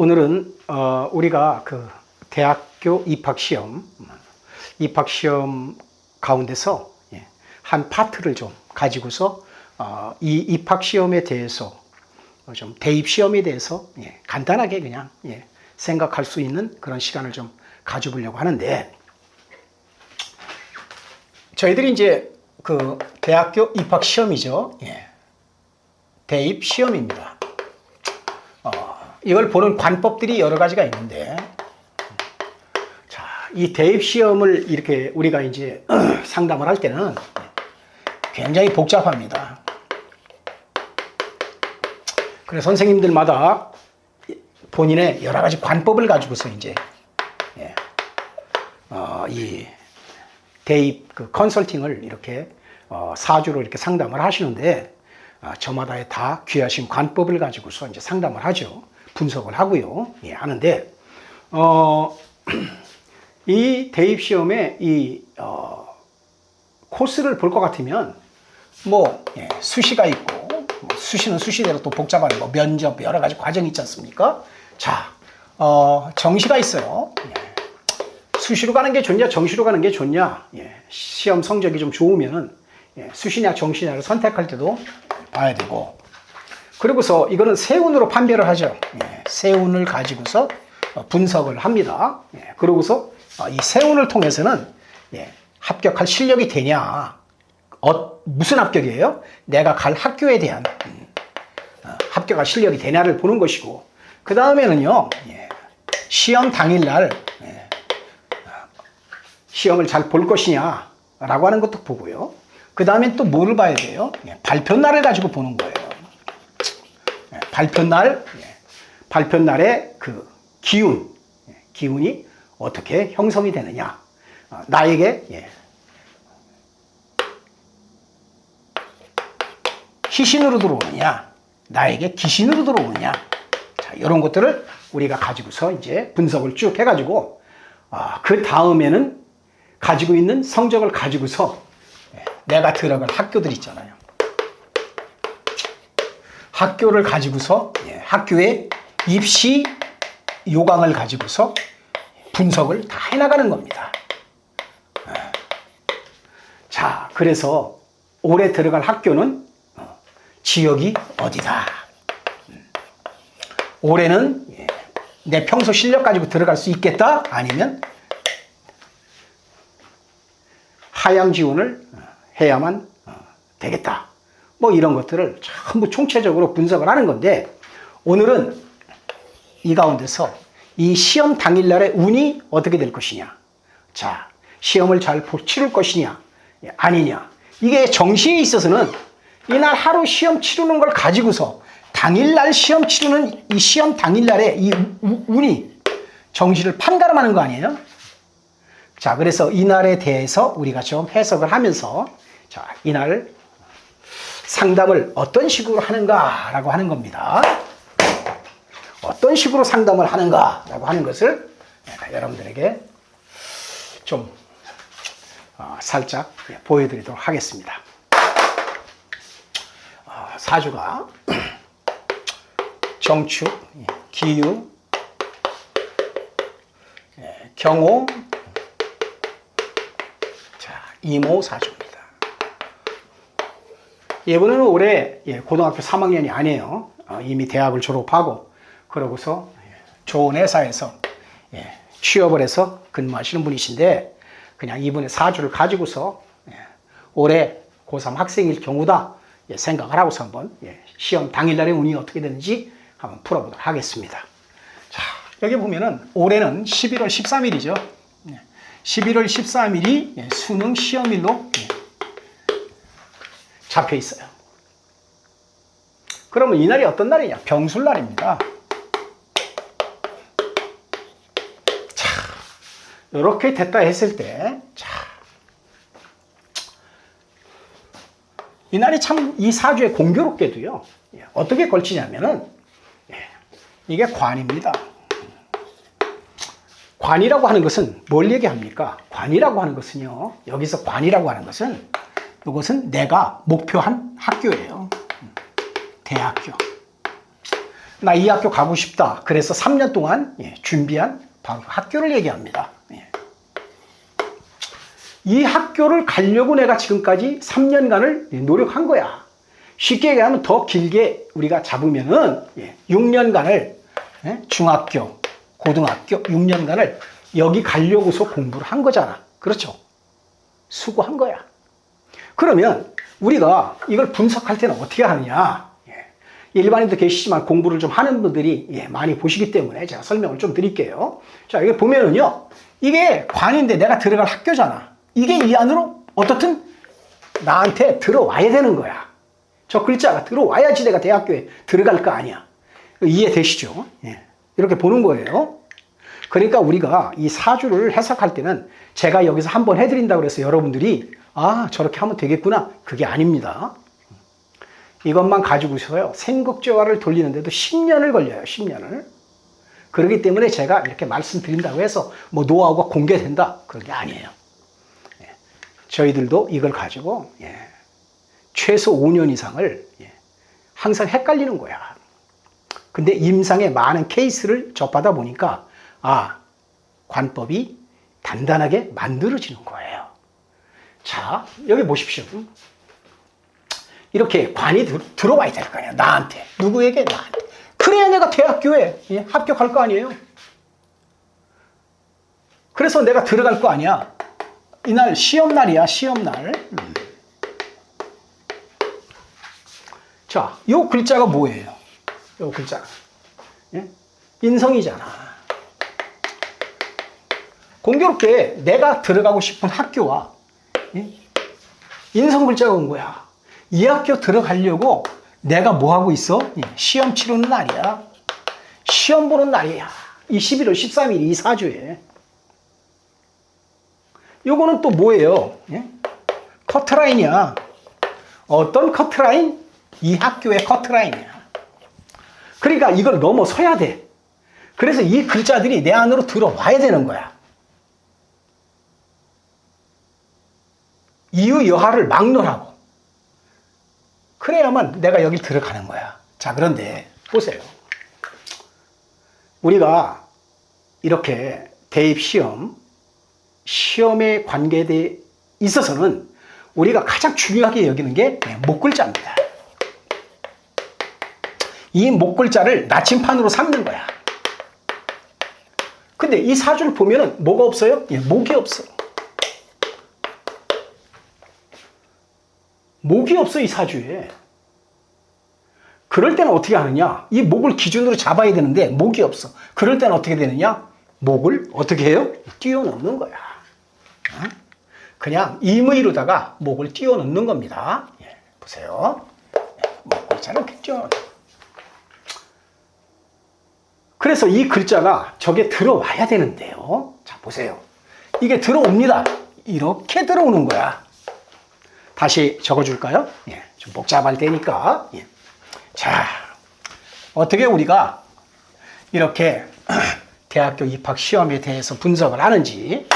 오늘은 어, 우리가 그 대학교 입학 시험 입학 시험 가운데서 예, 한 파트를 좀 가지고서 어, 이 입학 시험에 대해서 어, 좀 대입 시험에 대해서 예, 간단하게 그냥 예, 생각할 수 있는 그런 시간을 좀 가져보려고 하는데 저희들이 이제 그 대학교 입학 시험이죠. 예. 대입 시험입니다. 어, 이걸 보는 관법들이 여러 가지가 있는데, 자, 이 대입 시험을 이렇게 우리가 이제 상담을 할 때는 굉장히 복잡합니다. 그래서 선생님들마다 본인의 여러 가지 관법을 가지고서 이제 예, 어, 이 대입 그 컨설팅을 이렇게 어, 사주로 이렇게 상담을 하시는데 아, 저마다의 다 귀하신 관법을 가지고서 이제 상담을 하죠. 분석을 하고요. 예, 하는데 어, 이 대입 시험에 이 어, 코스를 볼 것 같으면 뭐 예, 수시가 있고 뭐 수시는 수시대로 또 복잡한 뭐 면접 여러 가지 과정이 있지 않습니까? 자, 어, 정시가 있어요. 예. 수시로 가는 게 좋냐, 정시로 가는 게 좋냐, 예, 시험 성적이 좀 좋으면은 예, 수시냐, 정시냐를 선택할 때도 봐야 되고, 그리고서 이거는 세운으로 판별을 하죠. 예, 세운을 가지고서 어, 분석을 합니다. 예, 그러고서 어, 이 세운을 통해서는 예, 합격할 실력이 되냐, 어, 무슨 합격이에요? 내가 갈 학교에 대한 음, 어, 합격할 실력이 되냐를 보는 것이고, 그 다음에는요, 예, 시험 당일날 예, 시험을 잘 볼 것이냐라고 하는 것도 보고요. 그 다음에 또 뭐를 봐야 돼요? 예, 발표 날을 가지고 보는 거예요. 예, 발표날, 예, 발표 날의 그 기운, 예, 기운이 어떻게 형성이 되느냐. 어, 나에게 예, 희신으로 들어오느냐, 나에게 기신으로 들어오느냐. 자, 이런 것들을 우리가 가지고서 이제 분석을 쭉 해가지고, 아, 그 다음에는 가지고 있는 성적을 가지고서 예, 내가 들어갈 학교들 있잖아요. 학교를 가지고서 예, 학교의 입시 요강을 가지고서 분석을 다 해나가는 겁니다. 예. 자, 그래서 올해 들어갈 학교는 어, 지역이 어디다. 음. 올해는 예, 내 평소 실력 가지고 들어갈 수 있겠다? 아니면 하향 지원을 해야만 어, 되겠다. 뭐 이런 것들을 전부 총체적으로 분석을 하는 건데 오늘은 이 가운데서 이 시험 당일날의 운이 어떻게 될 것이냐. 자, 시험을 잘 치를 것이냐, 예, 아니냐. 이게 정시에 있어서는 이날 하루 시험 치르는 걸 가지고서 당일날 시험 치르는 이 시험 당일날의 이 운이 정시를 판가름하는 거 아니에요? 자, 그래서 이날에 대해서 우리가 좀 해석을 하면서 자, 이날 상담을 어떤 식으로 하는가라고 하는 겁니다. 어떤 식으로 상담을 하는가라고 하는 것을 여러분들에게 좀 어, 살짝 보여드리도록 하겠습니다. 어, 사주가 정축, 기유, 예, 경호, 이모 사주입니다. 이분은 올해 예, 고등학교 3학년이 아니에요. 어, 이미 대학을 졸업하고 그러고서 좋은 회사에서 예, 취업을 해서 근무하시는 분이신데 그냥 이분의 사주를 가지고서 예, 올해 고3 학생일 경우다 예, 생각을 하고서 한번 예, 시험 당일날의 운이 어떻게 되는지 한번 풀어보도록 하겠습니다. 자 여기 보면은 올해는 11월 13일이죠. 11월 13일이 수능 시험일로 잡혀 있어요. 그러면 이날이 어떤 날이냐? 병술날입니다. 자, 이렇게 됐다 했을 때, 자, 이날이 참 이 사주에 공교롭게도요, 예, 어떻게 걸치냐면은, 예, 이게 관입니다. 관이라고 하는 것은 뭘 얘기합니까? 관이라고 하는 것은요, 여기서 관이라고 하는 것은 이것은 내가 목표한 학교예요. 대학교. 나 이 학교 가고 싶다. 그래서 3년 동안 예, 준비한 바로 학교를 얘기합니다. 예. 이 학교를 가려고 내가 지금까지 3년간을 노력한 거야. 쉽게 얘기하면 더 길게 우리가 잡으면은 6년간을 예, 중학교, 고등학교 6년간을 여기 가려고서 공부를 한 거잖아. 그렇죠? 수고한 거야. 그러면 우리가 이걸 분석할 때는 어떻게 하느냐? 예. 일반인도 계시지만 공부를 좀 하는 분들이 예, 많이 보시기 때문에 제가 설명을 좀 드릴게요. 자, 이게 보면은요. 이게 관인데 내가 들어갈 학교잖아. 이게 이 안으로 어떻든 나한테 들어와야 되는 거야. 저 글자가 들어와야지 내가 대학교에 들어갈 거 아니야. 이해되시죠? 예. 이렇게 보는 거예요. 그러니까 우리가 이 사주를 해석할 때는 제가 여기서 한번 해드린다고 그래서 여러분들이 아, 저렇게 하면 되겠구나. 그게 아닙니다. 이것만 가지고서요, 생국제화를 돌리는데도 10년을 걸려요, 10년을. 그렇기 때문에 제가 이렇게 말씀드린다고 해서 뭐 노하우가 공개된다. 그런 게 아니에요. 예. 저희들도 이걸 가지고, 예, 최소 5년 이상을 예, 항상 헷갈리는 거야. 근데 임상의 많은 케이스를 접하다 보니까, 아, 관법이 단단하게 만들어지는 거예요. 자, 여기 보십시오. 이렇게 관이 들, 들어와야 될 거 아니야. 나한테. 누구에게? 나한테. 그래야 내가 대학교에 예, 합격할 거 아니에요. 그래서 내가 들어갈 거 아니야. 이날 시험 날이야, 시험 날. 음. 자, 요 글자가 뭐예요? 요 글자가. 예? 인성이잖아. 공교롭게 내가 들어가고 싶은 학교와 예? 인성 글자가 온 거야. 이 학교 들어가려고 내가 뭐 하고 있어? 예, 시험 치르는 날이야. 시험 보는 날이야. 이 11월 13일 이 사주에. 요거는 또 뭐예요? 예? 커트라인이야. 어떤 커트라인? 이 학교의 커트라인이야. 그러니까 이걸 넘어서야 돼. 그래서 이 글자들이 내 안으로 들어와야 되는 거야. 이유 여하를 막론하고. 그래야만 내가 여기 들어가는 거야. 자, 그런데 보세요. 우리가 이렇게 대입 시험, 시험에 관계돼 있어서는 우리가 가장 중요하게 여기는 게 목글자입니다. 이 목글자를 나침판으로 삼는 거야. 근데 이 사주를 보면은 뭐가 없어요? 예, 목이 없어. 목이 없어 이 사주에. 그럴 때는 어떻게 하느냐? 이 목을 기준으로 잡아야 되는데 목이 없어. 그럴 때는 어떻게 되느냐? 목을 어떻게 해요? 띄워놓는 거야. 어? 그냥 임의로다가 목을 띄워놓는 겁니다. 예, 보세요. 목글자를 이렇게 띄워놓는 그래서 이 글자가 저게 들어와야 되는데요. 자, 보세요. 이게 들어옵니다. 이렇게 들어오는 거야. 다시 적어줄까요? 예, 좀 복잡할 테니까. 예. 자, 어떻게 우리가 이렇게 대학교 입학 시험에 대해서 분석을 하는지,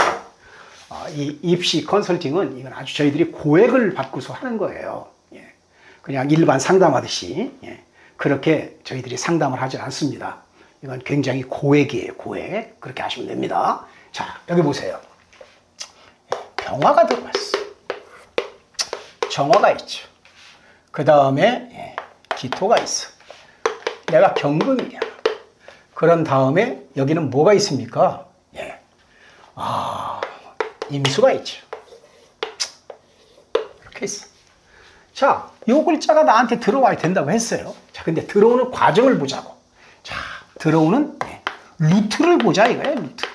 어, 이 입시 컨설팅은 이건 아주 저희들이 고액을 받고서 하는 거예요. 예. 그냥 일반 상담하듯이 예. 그렇게 저희들이 상담을 하지 않습니다. 이건 굉장히 고액이에요, 고액. 그렇게 하시면 됩니다. 자, 여기 보세요. 병화가 들어왔어. 정화가 있죠. 그 다음에 기토가 있어. 내가 경금이야. 그런 다음에 여기는 뭐가 있습니까? 예. 아, 임수가 있죠. 이렇게 있어. 자, 요 글자가 나한테 들어와야 된다고 했어요. 자, 근데 들어오는 과정을 보자고. 자, 들어오는 예, 루트를 보자 이거예요, 루트.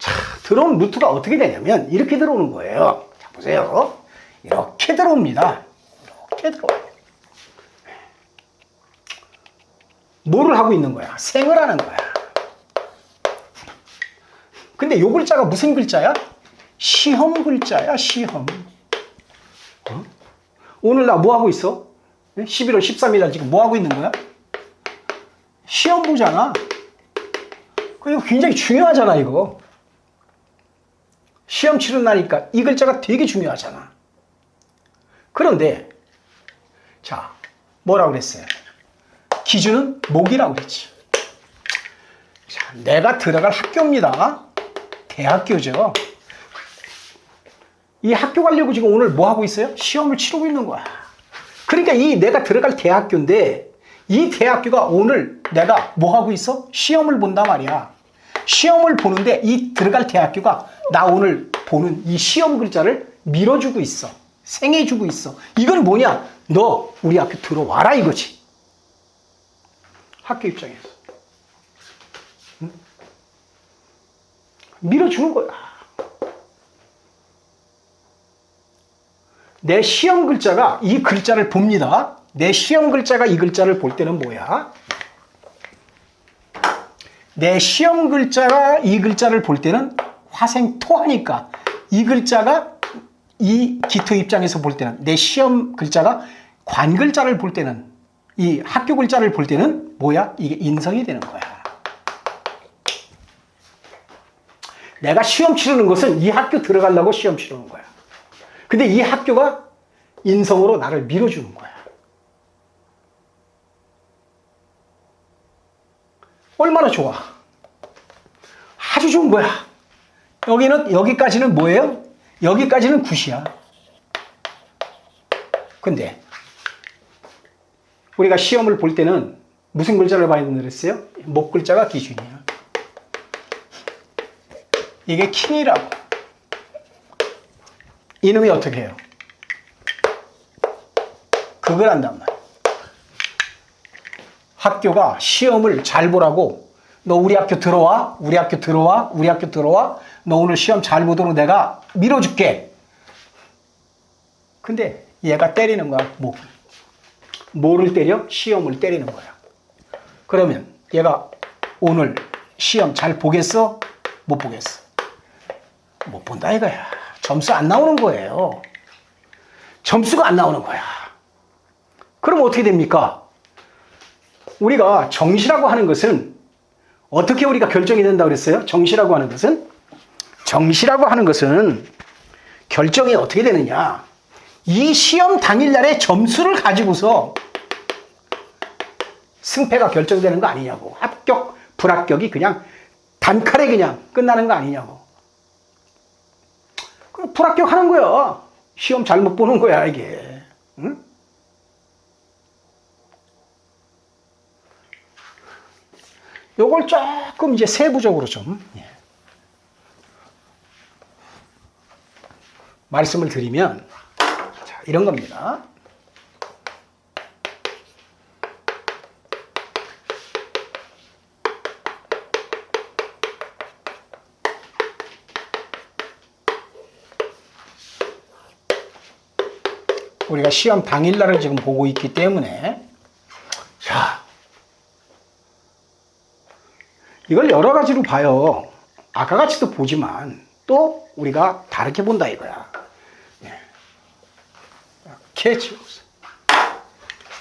자, 들어오는 루트가 어떻게 되냐면 이렇게 들어오는 거예요. 자, 보세요. 이렇게 들어옵니다. 이렇게 들어와요. 뭐를 하고 있는 거야? 생을 하는 거야. 근데 요 글자가 무슨 글자야? 시험 글자야, 시험. 어? 오늘 나 뭐 하고 있어? 11월 13일 날 지금 뭐 하고 있는 거야? 시험 보잖아. 이거 굉장히 중요하잖아, 이거. 시험 치른 날이니까 이 글자가 되게 중요하잖아. 그런데, 자, 뭐라고 그랬어요? 기준은 목이라고 그랬지. 자, 내가 들어갈 학교입니다. 대학교죠. 이 학교 가려고 지금 오늘 뭐 하고 있어요? 시험을 치르고 있는 거야. 그러니까 이 내가 들어갈 대학교인데 이 대학교가 오늘 내가 뭐 하고 있어? 시험을 본단 말이야. 시험을 보는데 이 들어갈 대학교가 나 오늘 보는 이 시험 글자를 밀어주고 있어. 생해주고 있어. 이건 뭐냐? 너 우리 학교 들어와라 이거지. 학교 입장에서. 응? 밀어주는 거야. 내 시험 글자가 이 글자를 봅니다. 내 시험 글자가 이 글자를 볼 때는 뭐야? 내 시험 글자가 이 글자를 볼 때는 화생토하니까 이 글자가 이 기토 입장에서 볼 때는 내 시험 글자가 관 글자를 볼 때는 이 학교 글자를 볼 때는 뭐야? 이게 인성이 되는 거야. 내가 시험 치르는 것은 이 학교 들어가려고 시험 치르는 거야. 근데 이 학교가 인성으로 나를 밀어주는 거야. 얼마나 좋아. 아주 좋은 거야. 여기는, 여기까지는 뭐예요? 여기까지는 굿이야. 근데, 우리가 시험을 볼 때는 무슨 글자를 된다 그랬어요? 목 글자가 기준이야. 이게 킹이라고. 이놈이 어떻게 해요? 그걸 한단 말이야. 학교가 시험을 잘 보라고 너 우리 학교 들어와? 우리 학교 들어와? 우리 학교 들어와? 너 오늘 시험 잘 보도록 내가 밀어줄게. 근데 얘가 때리는 거야 목 뭐를 때려? 시험을 때리는 거야. 그러면 얘가 오늘 시험 잘 보겠어? 못 보겠어? 못 본다 이거야. 점수 안 나오는 거예요. 점수가 안 나오는 거야. 그럼 어떻게 됩니까? 우리가 정시라고 하는 것은 어떻게 우리가 결정이 된다고 그랬어요? 정시라고 하는 것은 정시라고 하는 것은 결정이 어떻게 되느냐? 이 시험 당일날의 점수를 가지고서 승패가 결정되는 거 아니냐고. 합격, 불합격이 그냥 단칼에 그냥 끝나는 거 아니냐고. 그럼 불합격하는 거야. 시험 잘못 보는 거야, 이게. 응? 요걸 조금 이제 세부적으로 좀 예. 말씀을 드리면 자, 이런 겁니다. 우리가 시험 당일날을 지금 보고 있기 때문에 이걸 여러 가지로 봐요. 아까 같이도 보지만 또 우리가 다르게 본다 이거야. 예. 캐치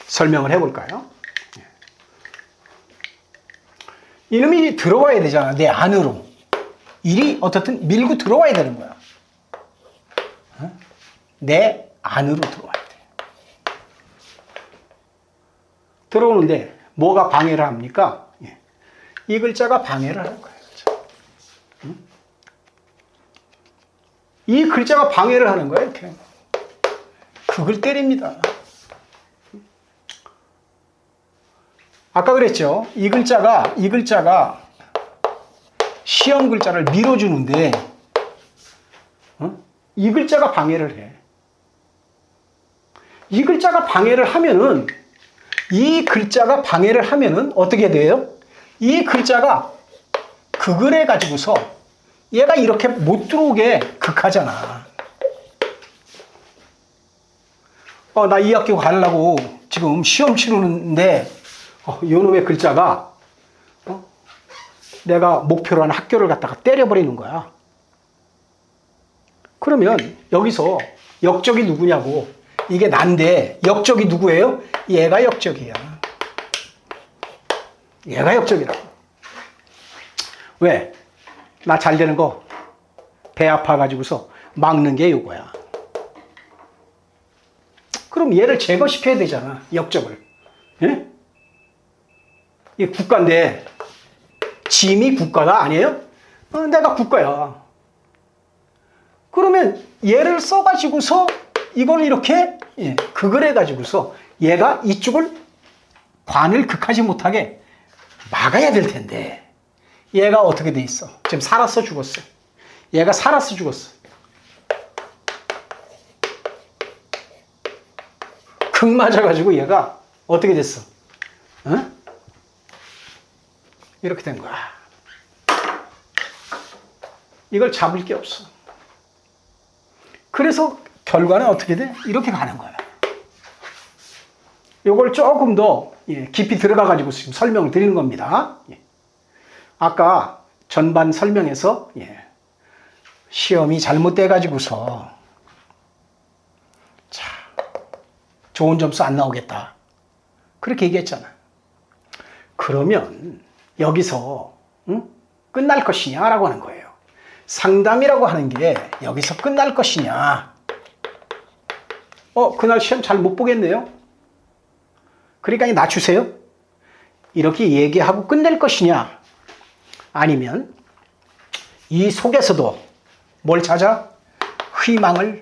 설명을 해볼까요? 예. 이놈이 들어와야 되잖아 내 안으로 일이 어떻든 밀고 들어와야 되는 거야. 어? 내 안으로 들어와야 돼. 들어오는데 뭐가 방해를 합니까? 예. 이 글자가 방해를 하는 거예요. 응? 이 글자가 방해를 하는 거예요. 이렇게. 그걸 때립니다. 아까 그랬죠. 이 글자가 이 글자가 시험 글자를 밀어주는데 어? 이 글자가 방해를 해. 이 글자가 방해를 하면은 이 글자가 방해를 하면은 어떻게 돼요? 이 글자가 극을 해 가지고서 얘가 이렇게 못 들어오게 극하잖아. 어, 나 이 학교 가려고 지금 시험 치르는데 어, 요놈의 글자가 어? 내가 목표로 하는 학교를 갖다가 때려버리는 거야. 그러면 여기서 역적이 누구냐고 이게 난데 역적이 누구예요? 얘가 역적이야. 얘가 역적이라고. 왜? 나 잘 되는 거 배 아파가지고서 막는 게 요거야. 그럼 얘를 제거시켜야 되잖아. 역적을. 예? 이 국가인데 짐이 국가가 아니에요? 어, 내가 국가야. 그러면 얘를 써가지고서 이걸 이렇게 예, 극을 해가지고서 얘가 이쪽을 관을 극하지 못하게 막아야 될 텐데 얘가 어떻게 돼 있어? 지금 살았어 죽었어? 얘가 살았어 죽었어? 극 맞아가지고 얘가 어떻게 됐어? 어? 이렇게 된 거야. 이걸 잡을 게 없어. 그래서 결과는 어떻게 돼? 이렇게 가는 거야. 요걸 조금 더 예, 깊이 들어가 가지고 지금 설명을 드리는 겁니다. 예. 아까 전반 설명에서 예, 시험이 잘못돼 가지고서 자 좋은 점수 안 나오겠다. 그렇게 얘기했잖아. 그러면 여기서 응? 끝날 것이냐라고 하는 거예요. 상담이라고 하는 게 여기서 끝날 것이냐. 어, 그날 시험 잘 못 보겠네요. 그러니까 낮추세요. 이렇게 얘기하고 끝낼 것이냐. 아니면 이 속에서도 뭘 찾아? 희망을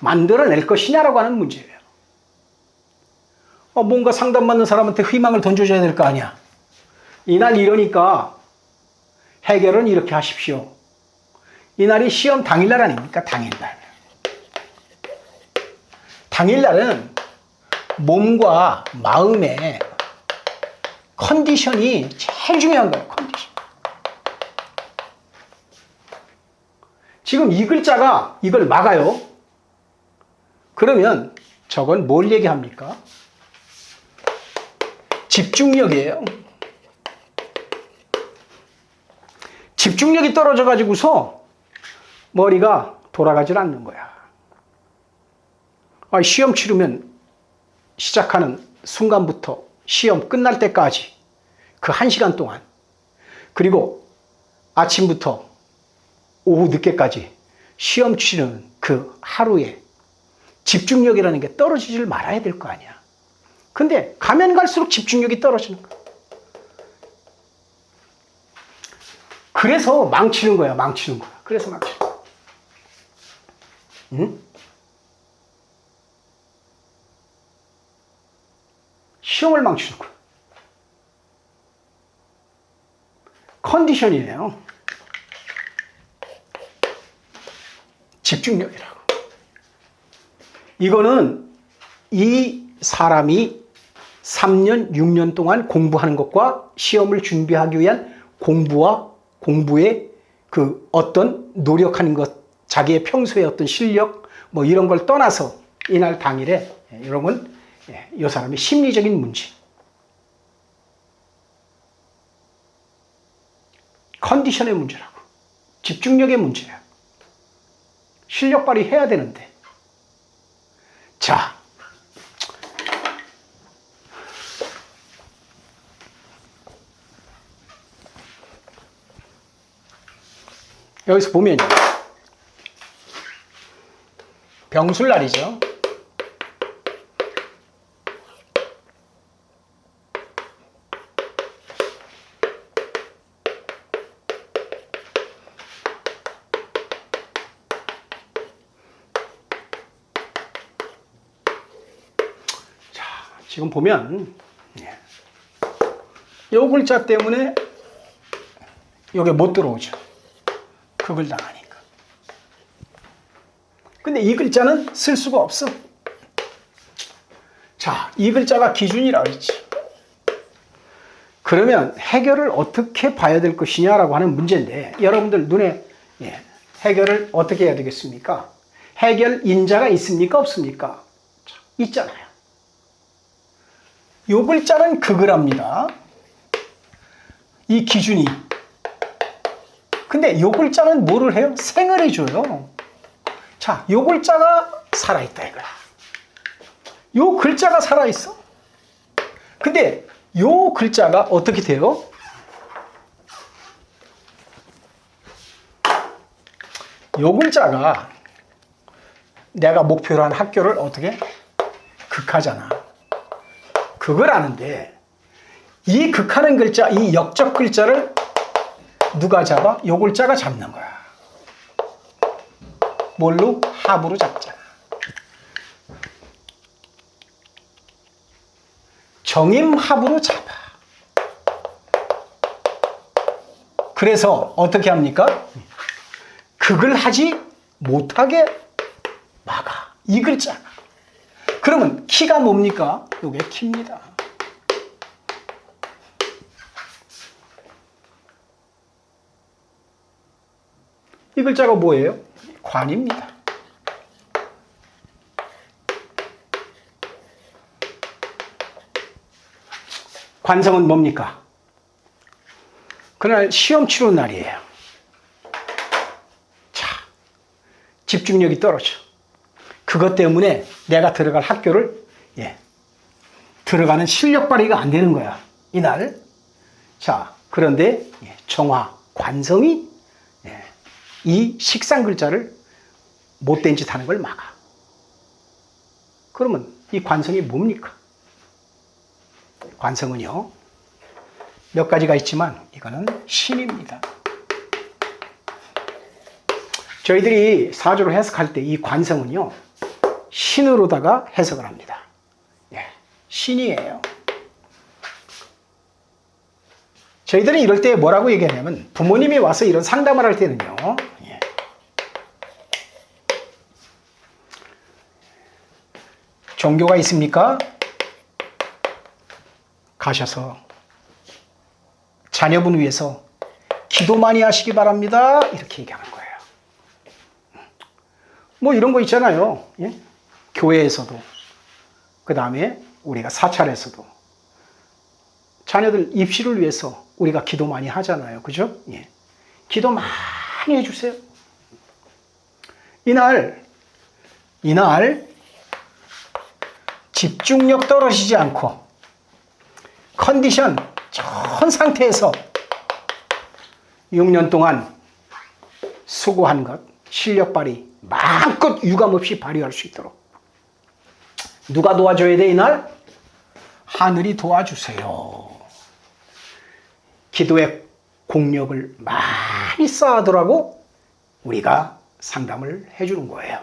만들어낼 것이냐라고 하는 문제예요. 어, 뭔가 상담받는 사람한테 희망을 던져줘야 될 거 아니야. 이날 이러니까 해결은 이렇게 하십시오. 이날이 시험 당일날 아닙니까? 당일날. 당일날은 몸과 마음의 컨디션이 제일 중요한 거예요. 컨디션. 지금 이 글자가 이걸 막아요. 그러면 저건 뭘 얘기합니까? 집중력이에요. 집중력이 떨어져 가지고서 머리가 돌아가질 않는 거야. 아, 시험 치르면 시작하는 순간부터 시험 끝날 때까지 그한 시간 동안 그리고 아침부터 오후 늦게까지 시험 치르는 그 하루에 집중력이라는 게 떨어지질 말아야 될 거 아니야. 근데 가면 갈수록 집중력이 떨어지는 거야. 그래서 망치는 거야, 망치는 거야. 그래서 망치는 거야. 응? 시험을 망치는 거야. 컨디션이에요. 집중력이라고. 이거는 이 사람이 3년, 6년 동안 공부하는 것과 시험을 준비하기 위한 공부와 공부의 그 어떤 노력하는 것, 자기의 평소의 어떤 실력, 뭐 이런 걸 떠나서 이날 당일에 예, 건 예, 이 사람의 심리적인 문제. 컨디션의 문제라고. 집중력의 문제야. 실력 발휘해야 되는데. 자. 여기서 보면요. 병술날이죠. 자, 지금 보면 예. 요 글자 때문에 요게 못 들어오죠. 그걸 당하니까. 근데 이 글자는 쓸 수가 없어. 자, 이 글자가 기준이라고 했지. 그러면 해결을 어떻게 봐야 될 것이냐라고 하는 문제인데 여러분들 눈에 예, 해결을 어떻게 해야 되겠습니까? 해결 인자가 있습니까? 없습니까? 자, 있잖아요. 요 글자는 극을 합니다. 이 기준이. 근데 요 글자는 뭐를 해요? 생을 해줘요. 자, 요 글자가 살아있다 이거야. 요 글자가 살아있어. 근데 요 글자가 어떻게 돼요? 요 글자가 내가 목표로 한 학교를 어떻게 극하잖아. 그걸 아는데 이 극하는 글자, 이 역적 글자를 누가 잡아? 요 글자가 잡는 거야. 뭘로? 합으로 잡자. 정임합으로 잡아. 그래서 어떻게 합니까? 극을 하지 못하게 막아. 이 글자. 그러면 키가 뭡니까? 요게 키입니다. 이 글자가 뭐예요? 관입니다. 관성은 뭡니까? 그날 시험 치료 날이에요. 자, 집중력이 떨어져. 그것 때문에 내가 들어갈 학교를, 예, 들어가는 실력 발휘가 안 되는 거야. 이날. 자, 그런데, 예, 정화, 관성이, 예, 이 식상 글자를 못된 짓 하는 걸 막아. 그러면 이 관성이 뭡니까? 관성은요, 몇 가지가 있지만 이거는 신입니다. 저희들이 사조를 해석할 때 이 관성은요, 신으로다가 해석을 합니다. 예, 신이에요. 저희들은 이럴 때 뭐라고 얘기하냐면 부모님이 와서 이런 상담을 할 때는요, 예. 종교가 있습니까? 가셔서 자녀분 위해서 기도 많이 하시기 바랍니다. 이렇게 얘기하는 거예요. 뭐 이런 거 있잖아요. 예? 교회에서도 그 다음에 우리가 사찰에서도 자녀들 입시를 위해서 우리가 기도 많이 하잖아요. 그죠? 예. 기도 많이 해주세요. 이날, 이날 집중력 떨어지지 않고 컨디션 좋은 상태에서 6년 동안 수고한 것, 실력 발휘 마음껏 유감 없이 발휘할 수 있도록 누가 도와줘야 돼 이날? 하늘이 도와주세요. 기도의 공력을 많이 쌓아두라고 우리가 상담을 해주는 거예요.